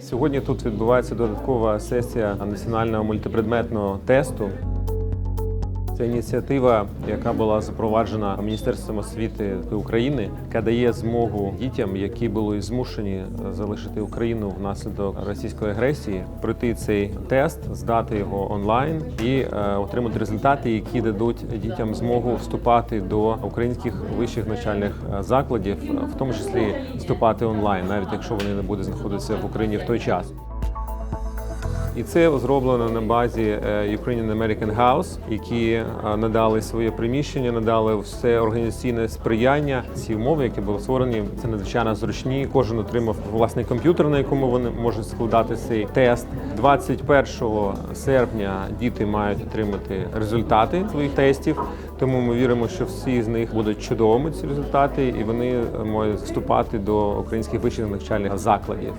Сьогодні тут відбувається додаткова сесія національного мультипредметного тесту. Це ініціатива, яка була запроваджена Міністерством освіти України, яка дає змогу дітям, які були змушені залишити Україну внаслідок російської агресії, пройти цей тест, здати його онлайн і е, отримати результати, які дадуть дітям змогу вступати до українських вищих навчальних е, закладів, в тому числі вступати онлайн, навіть якщо вони не будуть знаходитися в Україні в той час. І це зроблено на базі е, Ukrainian American House, які е, надали своє приміщення, надали все організаційне сприяння. Ці умови, які були створені, це надзвичайно зручні. Кожен отримав власний комп'ютер, на якому вони можуть складати цей тест. 21 серпня діти мають отримати результати своїх тестів. Тому ми віримо, що всі з них будуть чудовими ці результати, і вони можуть вступати до українських вищих навчальних закладів.